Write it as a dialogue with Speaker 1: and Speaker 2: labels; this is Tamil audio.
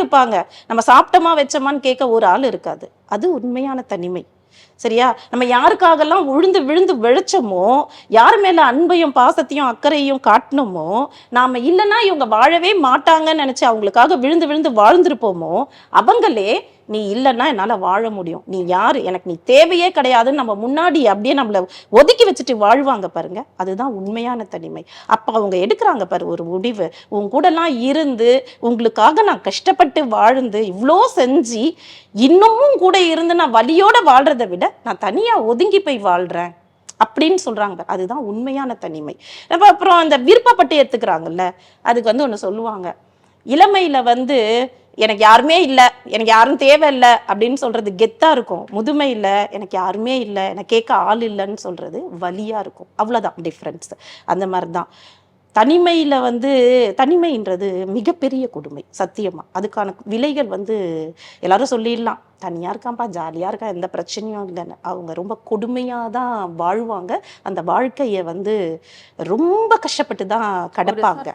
Speaker 1: இருப்பாங்க. நம்ம சாப்பிட்டோமா வச்சோமான்னு கேட்க ஒரு ஆள் இருக்காது. அது உண்மையான தனிமை. சரியா? நம்ம யாருக்காகலாம் உழுந்து விழுந்து விழைச்சோமோ யார் மேல அன்பையும் பாசத்தையும் அக்கறையும் காட்டினோமோ நாம இல்லைன்னா இவங்க வாழவே மாட்டாங்கன்னு நினைச்சு அவங்களுக்காக விழுந்து விழுந்து வாழ்ந்திருப்போமோ அவங்களே நீ இல்லைன்னா என்னால் வாழ முடியும். நீ யாரு? எனக்கு நீ தேவையே கிடையாதுன்னு நம்ம முன்னாடி அப்படியே நம்மளை ஒதுக்கி வச்சுட்டு வாழ்வாங்க பாருங்க. அதுதான் உண்மையான தனிமை. அப்போ அவங்க எடுக்கிறாங்க பாரு ஒரு முடிவு. உன் கூடலாம் இருந்து உங்களுக்காக நான் கஷ்டப்பட்டு வாழ்ந்து இவ்வளோ செஞ்சு இன்னமும் கூட இருந்து நான் வலியோட வாழ்கிறத விட நான் தனியாக ஒதுங்கி போய் வாழ்கிறேன் அப்படின்னு சொல்கிறாங்க அதுதான் உண்மையான தனிமை. நம்ம அப்புறம் அந்த விருப்பப்பட்டு ஏற்றுக்கிறாங்கல்ல அதுக்கு வந்து ஒன்று சொல்லுவாங்க. இளமையில் வந்து எனக்கு யாருமே இல்லை எனக்கு யாரும் தேவையில்லை அப்படின்னு சொல்றது கெத்தா இருக்கும். முதுமையில் எனக்கு யாருமே இல்லை எனக்கு கேட்க ஆள் இல்லைன்னு சொல்றது வலியா இருக்கும். அவ்வளோதான் டிஃப்ரென்ஸ் அந்த மாதிரி தான் தனிமையில் வந்து தனிமைன்றது மிகப்பெரிய கொடுமை சத்தியமாக அதுக்கான விலைகள் வந்து எல்லாரும் சொல்லிடலாம். தனியாக இருக்கான்ப்பா ஜாலியாக இருக்கான் எந்த பிரச்சனையும் இல்லைன்னு. அவங்க ரொம்ப கொடுமையாக தான் வாழ்வாங்க. அந்த வாழ்க்கையை வந்து ரொம்ப கஷ்டப்பட்டு தான் கடப்பாங்க.